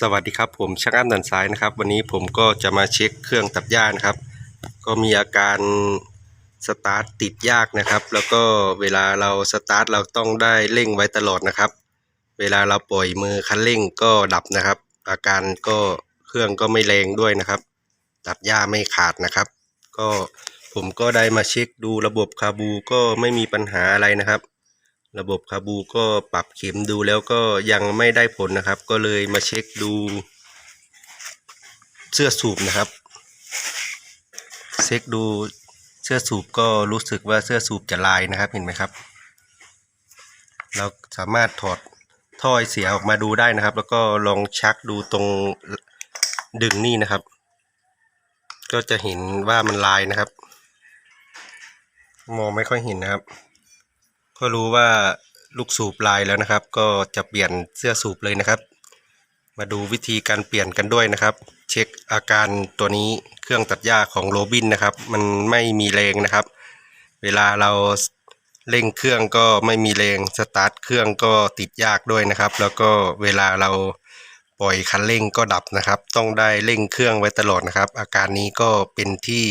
สวัสดีครับผมช่างอ้ำดันซ้ายนะครับ วันนี้ผมก็จะมาเช็คเครื่องตัดหญ้านะครับ ก็มีอาการสตาร์ทติดยากนะครับ แล้วก็เวลาเราสตาร์ทเราต้องได้เร่งไว้ตลอดนะครับ เวลาเราปล่อยมือคันเร่งก็ดับนะครับ อาการก็เครื่องก็ไม่แรงด้วยนะครับ ตัดหญ้าไม่ขาดนะครับ ก็ผมก็ได้มาเช็คดูระบบคาบูก็ไม่มีปัญหาอะไรนะครับ ระบบคาบูก็ปรับเข็มดูแล้วก็ยังไม่ได้ผลนะครับ ก็เลยมาเช็คดู เสื้อสูบนะครับ เช็คดูเสื้อสูบก็รู้สึกว่าเสื้อสูบจะลายนะครับเห็นไหมครับ เราสามารถถอดท่อไอเสียออกมาดูได้นะครับ แล้วก็ลองชักดูตรงดึงนี่นะครับ ก็จะเห็นว่ามันลายนะครับ มองไม่ค่อยเห็นนะครับ ก็รู้ว่าลูกสูบลายแล้วนะครับ ก็จะเปลี่ยนเสื้อสูบเลยนะครับ มาดูวิธีการเปลี่ยนกันด้วยนะครับ เช็คอาการตัวนี้เครื่องตัดหญ้าของโรบินนะครับ มันไม่มีแรงนะครับ เวลาเราเร่งเครื่องก็ไม่มีแรงสตาร์ทเครื่องก็ติดยากด้วยนะครับ แล้วก็เวลาเราปล่อยคันเร่งก็ดับนะครับ ต้องได้เร่งเครื่องไว้ตลอดนะครับ อาการนี้ก็เป็นที่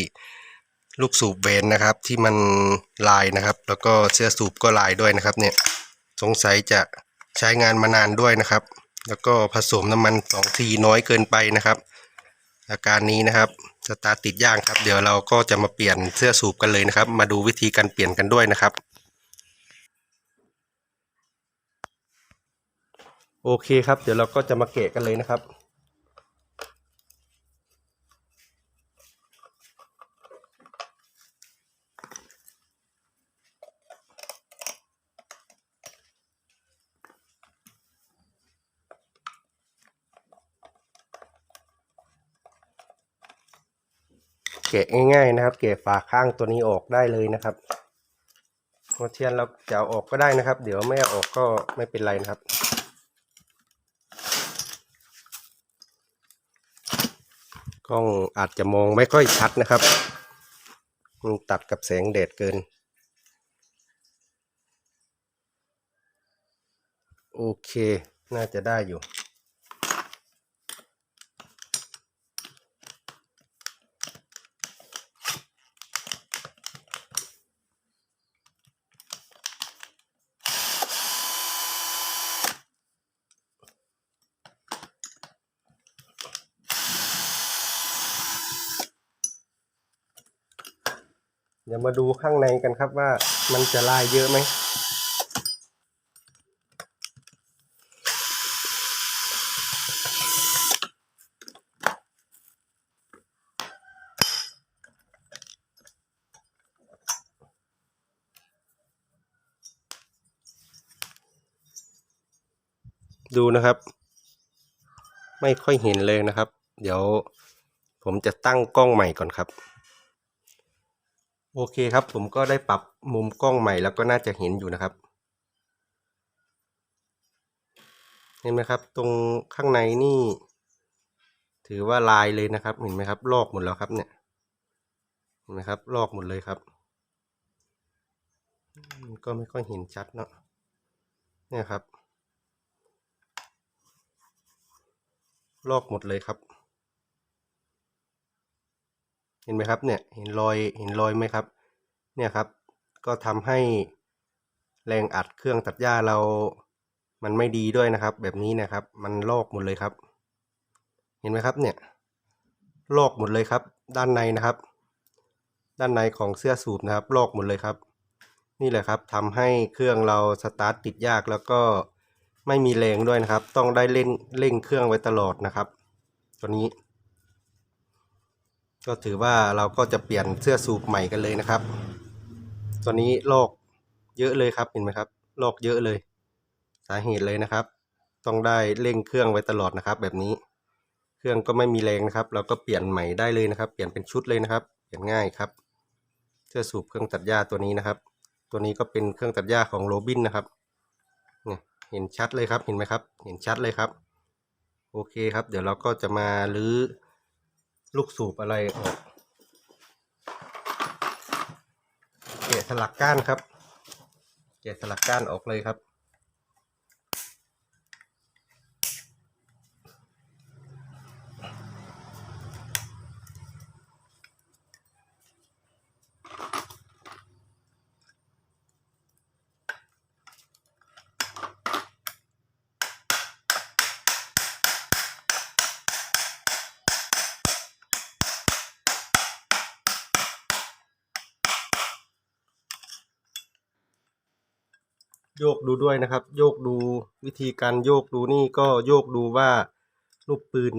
ลูกสูบเวนนะครับที่มันลายนะครับ แล้วก็เสื้อสูบก็ลายด้วยนะครับ เนี่ยสงสัยจะใช้งานมานานด้วยนะครับ แล้วก็ผสมน้ำมันสองทีน้อยเกินไปนะครับ อาการนี้นะครับสตาร์ติดย่างครับ เดี๋ยวเราก็จะมาเปลี่ยนเสื้อสูบกันเลยนะครับ มาดูวิธีการเปลี่ยนกันด้วยนะครับ โอเคครับ เดี๋ยวเราก็จะมาเกะกันเลยนะครับ กะง่ายๆนะครับ แกะฝาข้างตัวนี้ออกได้เลยนะครับหัวเทียนเราจะเอาออกก็ได้นะครับ เดี๋ยวไม่เอาออกก็ไม่เป็นไรนะครับ กล้องอาจจะมองไม่ค่อยชัดนะครับ มันตัดกับแสงแดดเกิน โอเค น่าจะได้อยู่ มาดูข้างในกันครับว่ามันจะลายเยอะไหมดูนะครับ ไม่ค่อยเห็นเลยนะครับ เดี๋ยวผมจะตั้งกล้องใหม่ก่อนครับ โอเคครับ ผมก็ได้ปรับมุมกล้องใหม่แล้วก็น่าจะเห็นอยู่นะครับ เห็นไหมครับ ตรงข้างในนี่ ถือว่าลายเลยนะครับ เห็นไหมครับ ลอกหมดแล้วครับเนี่ย เห็นไหมครับ ลอกหมดเลยครับมันก็ไม่ค่อยเห็นชัดเนาะ เนี่ยครับ ลอกหมดเลยครับ เห็นไหมครับเนี่ยเห็นรอยเห็นรอยไหมครับ เนี่ยครับ ก็ทำให้แรงอัดเครื่องตัดหญ้าเรา มันไม่ดีด้วยนะครับ แบบนี้นะครับ มันลอกหมดเลยครับ เห็นไหมครับเนี่ยลอกหมดเลยครับ ด้านในนะครับ ด้านในของเสื้อสูบนะครับ ลอกหมดเลยครับ นี่แหละครับทำให้เครื่องเราสตาร์ทติดยากแล้วก็ไม่มีแรงด้วยนะครับ ต้องได้เร่งเร่งเครื่องไว้ตลอดนะครับ ตัวนี้ ก็ถือว่าเราก็จะเปลี่ยนเสื้อสูบใหม่กันเลยนะครับตัวนี้ลอกเยอะเลยครับเห็นไหมครับ ลอกเยอะเลย สาเหตุเลยนะครับ ต้องได้เร่งเครื่องไว้ตลอดนะครับ แบบนี้ เครื่องก็ไม่มีแรงนะครับ เราก็เปลี่ยนใหม่ได้เลยนะครับ เปลี่ยนเป็นชุดเลยนะครับ เปลี่ยนง่ายครับ เสื้อสูบเครื่องตัดหญ้าตัวนี้นะครับ ตัวนี้ก็เป็นเครื่องตัดหญ้าของโรบินนะครับเนี่ยเห็นชัดเลยครับ เห็นไหมครับ เห็นชัดเลยครับ โอเคครับ เดี๋ยวเราก็จะมาลื้อ ลูกสูบอะไรออกแกะสลักก้านครับแกะสลักก้านออกเลยครับ โยกดูด้วยนะครับ โยกดูวิธีการโยกดูนี่ก็โยกดูว่าลูกปืน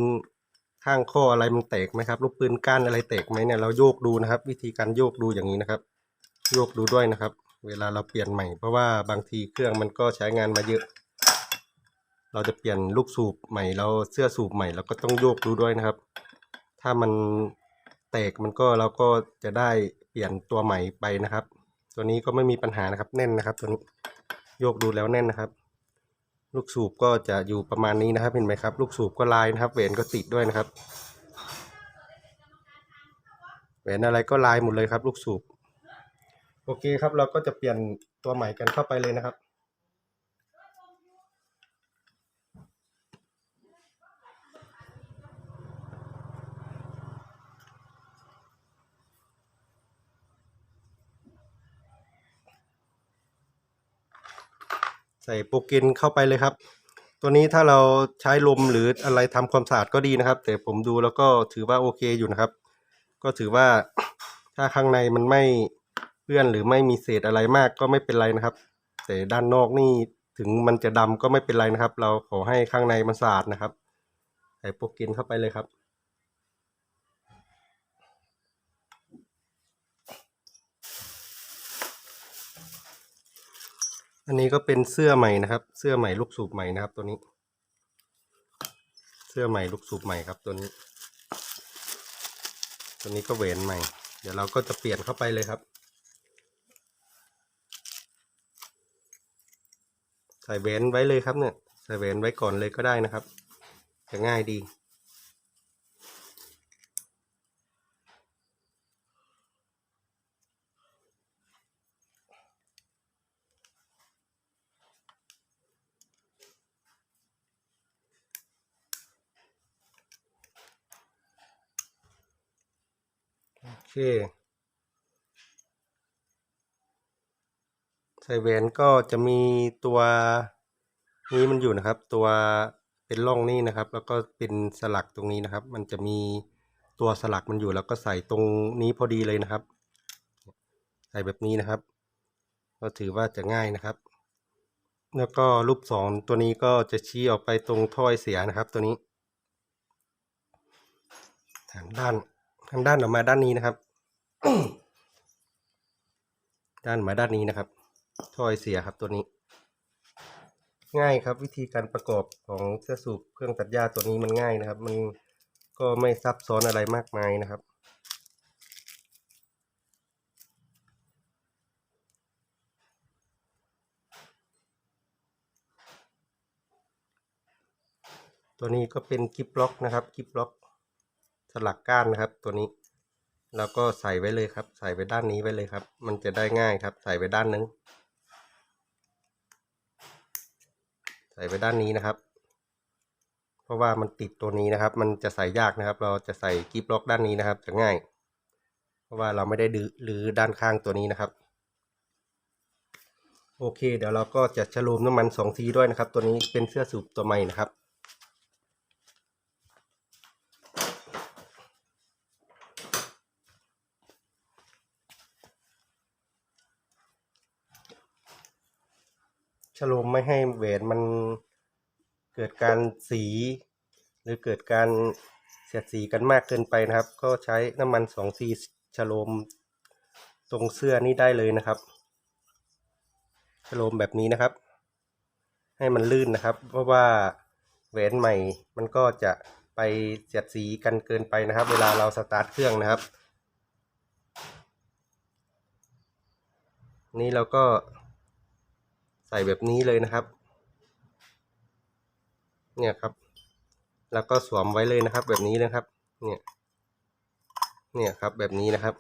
ข้างข้ออะไรมันแตกไหมครับ ลูกปืนก้านอะไรแตกไหมเนี่ยเราโยกดูนะครับ วิธีการโยกดูอย่างนี้นะครับ โยกดูด้วยนะครับ เวลาเราเปลี่ยนใหม่เพราะว่าบางทีเครื่องมันก็ใช้งานมาเยอะ เราจะเปลี่ยนลูกสูบใหม่เราเสื้อสูบใหม่เราก็ต้องโยกดูด้วยนะครับ ถ้ามันแตกมันก็เราก็จะได้เปลี่ยนตัวใหม่ไปนะครับ ตัวนี้ก็ไม่มีปัญหานะครับ แน่นนะครับตัวนี้ โยกดูแล้วแน่นนะครับ ลูกสูบก็จะอยู่ประมาณนี้นะครับเห็นไหมครับ ลูกสูบก็ลายนะครับแหวนก็ติดด้วยนะครับแหวนอะไรก็ลายหมดเลยครับ ลูกสูบ โอเคครับ เราก็จะเปลี่ยนตัวใหม่กันเข้าไปเลยนะครับ ใส่โปรเกนเข้าไปเลยครับ ตัวนี้ถ้าเราใช้ลมหรืออะไรทำความสะอาดก็ดีนะครับ แต่ผมดูแล้วก็ถือว่าโอเคอยู่นะครับ ก็ถือว่าถ้าข้างในมันไม่เปื้อนหรือไม่มีเศษอะไรมากก็ไม่เป็นไรนะครับ แต่ด้านนอกนี่ถึงมันจะดำก็ไม่เป็นไรนะครับ เราขอให้ข้างในมันสะอาดนะครับ ใส่โปรเกนเข้าไปเลยครับ อันนี้ก็เป็นเสื้อใหม่นะครับ เสื้อใหม่ลูกสูบใหม่นะครับ ตัวนี้ เสื้อใหม่ลูกสูบใหม่ครับตัวนี้ ตัวนี้ก็เวนใหม่ เดี๋ยวเราก็จะเปลี่ยนเข้าไปเลยครับ ใส่เวนไว้เลยครับเนี่ย ใส่เวนไว้ก่อนเลยก็ได้นะครับ จะง่ายดี เคใส่แหวนก็จะมีตัวนี้มันอยู่นะครับ ตัวเป็นร่องนี่นะครับ แล้วก็เป็นสลักตรงนี้นะครับ มันจะมีตัวสลักมันอยู่แล้วก็ใส่ตรงนี้พอดีเลยนะครับ ใส่แบบนี้นะครับ ก็ถือว่าจะง่ายนะครับ แล้วก็รูปสองตัวนี้ก็จะชี้ออกไปตรงถ้อยเสียนะครับ ตัวนี้ทางด้านทางด้านออกมาด้านนี้นะครับ ด้านมาด้านนี้นะครับถ้อยเสียครับตัวนี้ ง่ายครับวิธีการประกอบของเสื้อสูบเครื่องตัดหญ้าตัวนี้มันง่ายนะครับ มันก็ไม่ซับซ้อนอะไรมากมายนะครับตัวนี้ก็เป็นกิฟล็อกนะครับกิฟล็อกสลักก้านนะครับตัวนี้ แล้วก็ใส่ไว้เลยครับ ใส่ไว้ด้านนี้ไว้เลยครับ มันจะได้ง่ายครับ ใส่ไว้ด้านนึง ใส่ไว้ด้านนี้นะครับ เพราะว่ามันติดตัวนี้นะครับ มันจะใส่ยากนะครับ เราจะใส่กิฟล็อกด้านนี้นะครับ จะง่าย เพราะว่าเราไม่ได้ดื้อหรือด้านข้างตัวนี้นะครับ โอเค เดี๋ยวเราก็จะฉโลมน้ำมันสองทีด้วยนะครับ ตัวนี้เป็นเสื้อสูบตัวใหม่นะครับ ฉโลมไม่ให้แหวนมันเกิดการสี หรือเกิดการเสียดสีกันมากเกินไปนะครับ ก็ใช้น้ำมันสองซีฉโลมตรงเสื้อนี้ได้เลยนะครับฉโลมแบบนี้นะครับ ให้มันลื่นนะครับ เพราะว่าแหวนใหม่มันก็จะไปเสียดสีกันเกินไปนะครับ เวลาเราสตาร์ทเครื่องนะครับ นี่เราก็ ส่แบบนี้เลยนะครับ เนี่ยครับ แล้วก็สวมไว้เลยนะครับ แบบนี้นะครับ เนี่ย เนี่ยครับแบบนี้นะครับ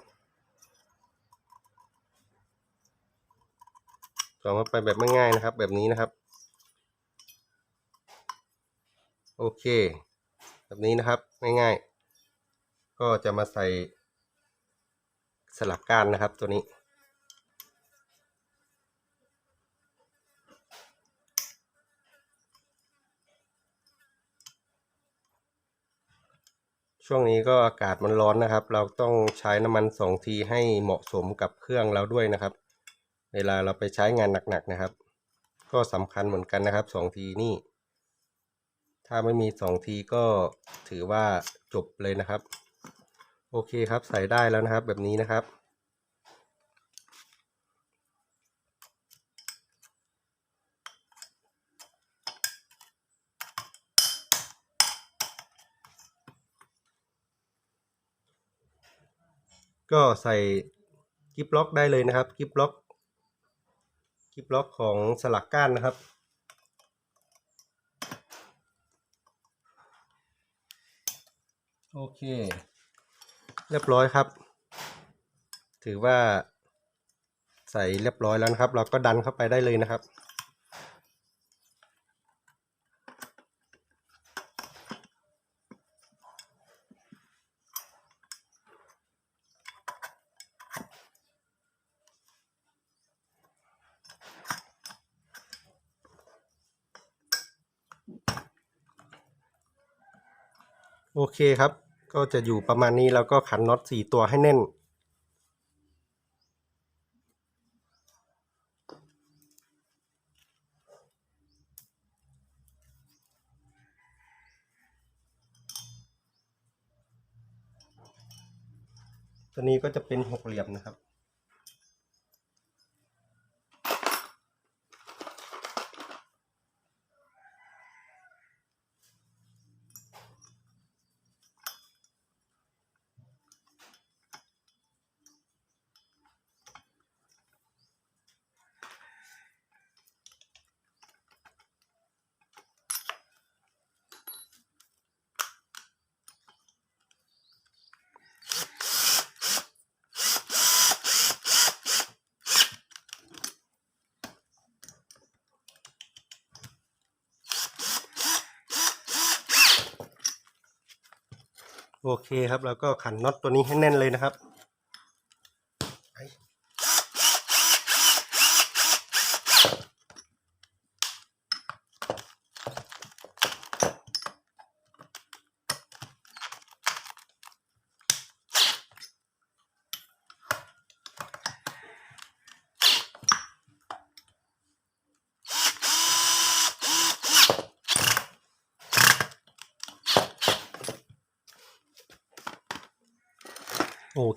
สวมเข้าไปแบบไม่ง่ายนะครับ แบบนี้นะครับ โอเค แบบนี้นะครับง่ายๆก็จะมาใส่สลักก้านนะครับตัวนี้ ช่วงนี้ก็อากาศมันร้อนนะครับ เราต้องใช้น้ำมันสองทีให้เหมาะสมกับเครื่องเราด้วยนะครับ เวลาเราไปใช้งานหนักๆนะครับ ก็สำคัญเหมือนกันนะครับสองทีนี่ ถ้าไม่มีสองทีก็ถือว่าจบเลยนะครับ โอเคครับใส่ได้แล้วนะครับแบบนี้นะครับ ก็ใส่กิฟล็อกได้เลยนะครับกิฟล็อกกิฟล็อกของสลักก้านนะครับโอเค เรียบร้อยครับ ถือว่าใส่เรียบร้อยแล้วนะครับ เราก็ดันเข้าไปได้เลยนะครับ โอเคครับ ก็จะอยู่ประมาณนี้แล้วก็ขันน็อตสี่ตัวให้แน่น ตัวนี้ก็จะเป็นหกเหลี่ยมนะครับ โอเคครับ แล้วก็ขันน็อตตัวนี้ให้แน่นเลยนะครับ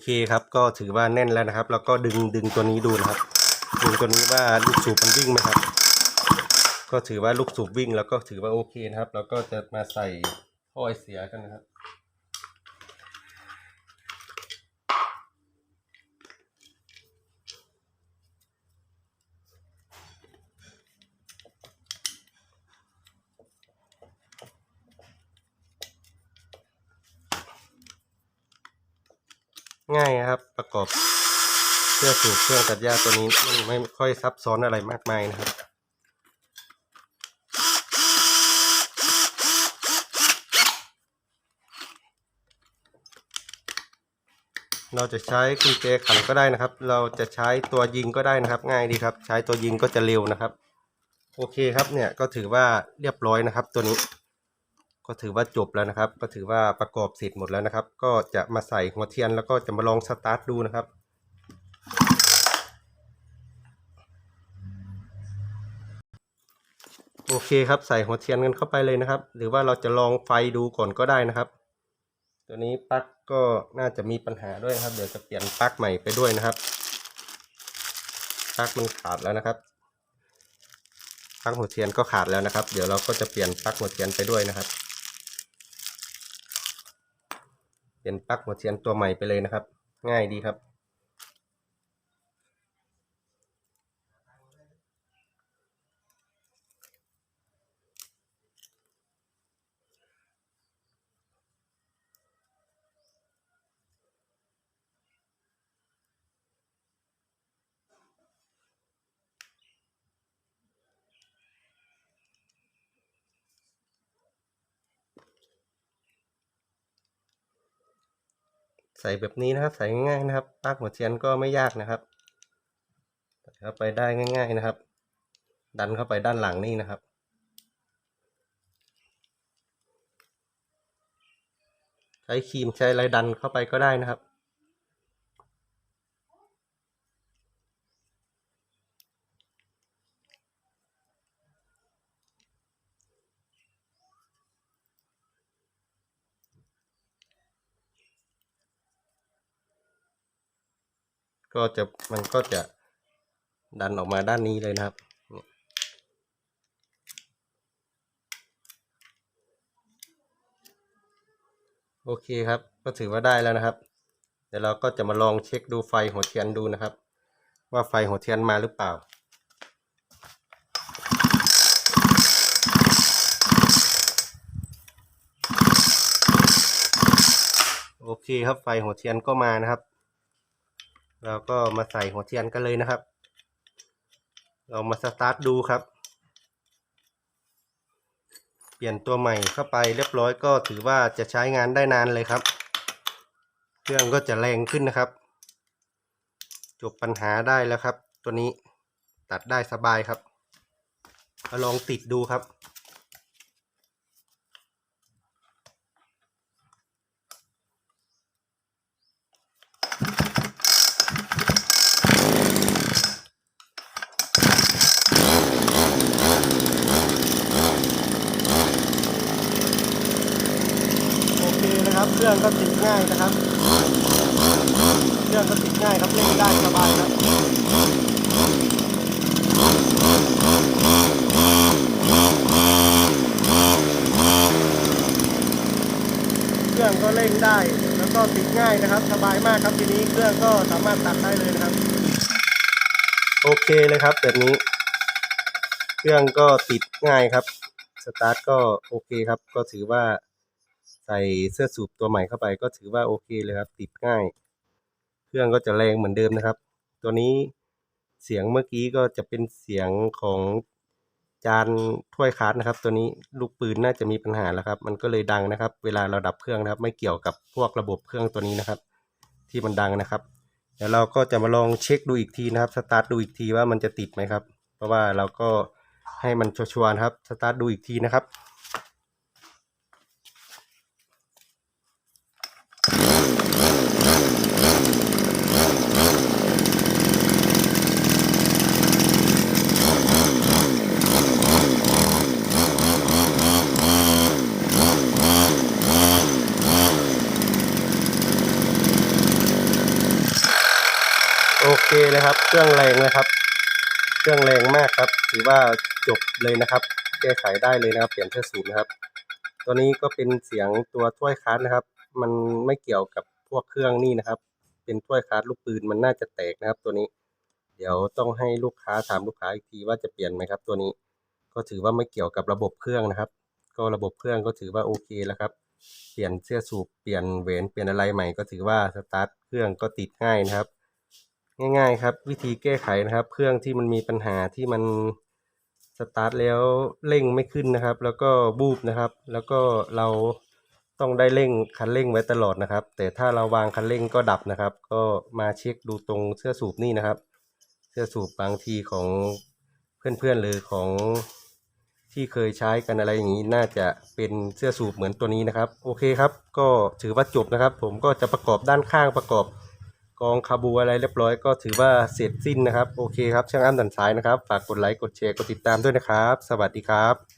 เคครับก็ถือว่าแน่นแล้วนะครับ แล้วก็ดึงดึงตัวนี้ดูนะครับ ดึงตัวนี้ว่าลูกสูบมันวิ่งไหมครับ ก็ถือว่าลูกสูบวิ่งแล้วก็ถือว่าโอเคนะครับ แล้วก็จะมาใส่ท่อไอเสียกันนะครับ ง่ายนะครับ ประกอบเครื่องสูบเครื่องตัดหญ้าตัวนี้ไม่ไม่ค่อยซับซ้อนอะไรมากมายนะครับเราจะใช้กุญแจขันก็ได้นะครับ เราจะใช้ตัวยิงก็ได้นะครับ ง่ายดีครับ ใช้ตัวยิงก็จะเร็วนะครับ โอเคครับเนี่ยก็ถือว่าเรียบร้อยนะครับตัวนี้ ก็ถือว่าจบแล้วนะครับ ก็ถือว่าประกอบเสร็จหมดแล้วนะครับ ก็จะมาใส่หัวเทียนแล้วก็จะมาลองสตาร์ทดูนะครับโอเคครับใส่หัวเทียนกันเข้าไปเลยนะครับ หรือว่าเราจะลองไฟดูก่อนก็ได้นะครับ ตัวนี้ปลั๊กก็น่าจะมีปัญหาด้วยครับ เดี๋ยวจะเปลี่ยนปลั๊กใหม่ไปด้วยนะครับปลั๊กมันขาดแล้วนะครับปลั๊กหัวเทียนก็ขาดแล้วนะครับ เดี๋ยวเราก็จะเปลี่ยนปลั๊กหัวเทียนไปด้วยนะครับ เป็นปลั๊กหัวเทียนตัวใหม่ไปเลยนะครับ ง่ายดีครับ ใส่แบบนี้นะครับ ใส่ง่ายๆนะครับปักหัวเทียนก็ไม่ยากนะครับใส่เข้าไปได้ง่าย ๆนะครับ ดันเข้าไปด้านหลังนี่นะครับ ใช้ครีมใช้อะไรดันเข้าไปก็ได้นะครับ ก็จะมันก็จะดันออกมาด้านนี้เลยนะครับ โอเคครับ ก็ถือว่าได้แล้วนะครับ เดี๋ยวเราก็จะมาลองเช็คดูไฟหัวเทียนดูนะครับ ว่าไฟหัวเทียนมาหรือเปล่าโอเคครับไฟหัวเทียนก็มานะครับ เราก็มาใส่หัวเทียนกันเลยนะครับ เรามาสตาร์ทดูครับ เปลี่ยนตัวใหม่เข้าไปเรียบร้อยก็ถือว่าจะใช้งานได้นานเลยครับ เครื่องก็จะแรงขึ้นนะครับ จบปัญหาได้แล้วครับ ตัวนี้ตัดได้สบายครับลองติดดูครับ โอเคนะครับ เครื่องก็ติดง่ายนะครับ เครื่อ ง่ายครับเล่นได้สบายครับเครื่องก็เล่นได้ แล้วก็ติดง่ายนะครับ สบายมากครับทีนี้เครื่องก็สามารถตัดได้เลยนะครับ โอเคเลยครับ แบบนี้ เครื่องก็ติดง่ายครับสตาร์ทก็โอเคครับ ก็ถือว่าใส่เสื้อสูบตัวใหม่เข้าไปก็ถือว่าโอเคเลยครับ ติดง่าย เครื่องก็จะแรงเหมือนเดิมนะครับ ตัวนี้เสียงเมื่อกี้ก็จะเป็นเสียงของจานถ้วยคัสนะครับ ตัวนี้ลูกปืนน่าจะมีปัญหาแล้วครับ มันก็เลยดังนะครับ เวลาเราดับเครื่องนะครับ ไม่เกี่ยวกับพวกระบบเครื่องตัวนี้นะครับ ที่มันดังนะครับ เดี๋ยวเราก็จะมาลองเช็คดูอีกทีนะครับสตาร์ทดูอีกทีว่ามันจะติดไหมครับ เพราะว่าเราก็ให้มันชัวร์ๆครับสตาร์ทดูอีกทีนะครับ เคเลยครับ เครื่องแรงนะครับ เครื่องแรงมากครับ ถือว่าจบเลยนะครับ แก้ไขได้เลยนะครับ เปลี่ยนเสื้อสูบนะครับ ตัวนี้ก็เป็นเสียงตัวถ้วยคัสนะครับ มันไม่เกี่ยวกับพวกเครื่องนี่นะครับ เป็นถ้วยคัสลูกปืนมันน่าจะแตกนะครับ ตัวนี้ เดี๋ยวต้องให้ลูกค้าถามลูกค้าอีกทีว่าจะเปลี่ยนไหมครับ ตัวนี้ ก็ถือว่าไม่เกี่ยวกับระบบเครื่องนะครับ ก็ระบบเครื่องก็ถือว่าโอเคแล้วครับ เปลี่ยนเสื้อสูบ เปลี่ยนเวนเปลี่ยนอะไรใหม่ก็ถือว่าสตาร์ทเครื่องก็ติดง่ายนะครับ ง่าย ๆ ครับ วิธีแก้ไขนะครับ เครื่องที่มันมีปัญหาที่มันสตาร์ทแล้วเร่งไม่ขึ้นนะครับ แล้วก็บูบนะครับ แล้วก็เราต้องได้เร่งคันเร่งไว้ตลอดนะครับ แต่ถ้าเราวางคันเร่งก็ดับนะครับ ก็มาเช็คดูตรงเสื้อสูบนี่นะครับ เสื้อสูบบางทีของเพื่อนๆหรือของที่เคยใช้กันอะไรอย่างนี้น่าจะเป็นเสื้อสูบเหมือนตัวนี้นะครับ โอเคครับ ก็ถือว่าจบนะครับ ผมก็จะประกอบด้านข้างประกอบ กองคาบูอะไรเรียบร้อยก็ถือว่าเสร็จสิ้นนะครับ โอเคครับช่างอ้ำดันซ้ายนะครับ ฝากกดไลค์กดแชร์กดติดตามด้วยนะครับ สวัสดีครับ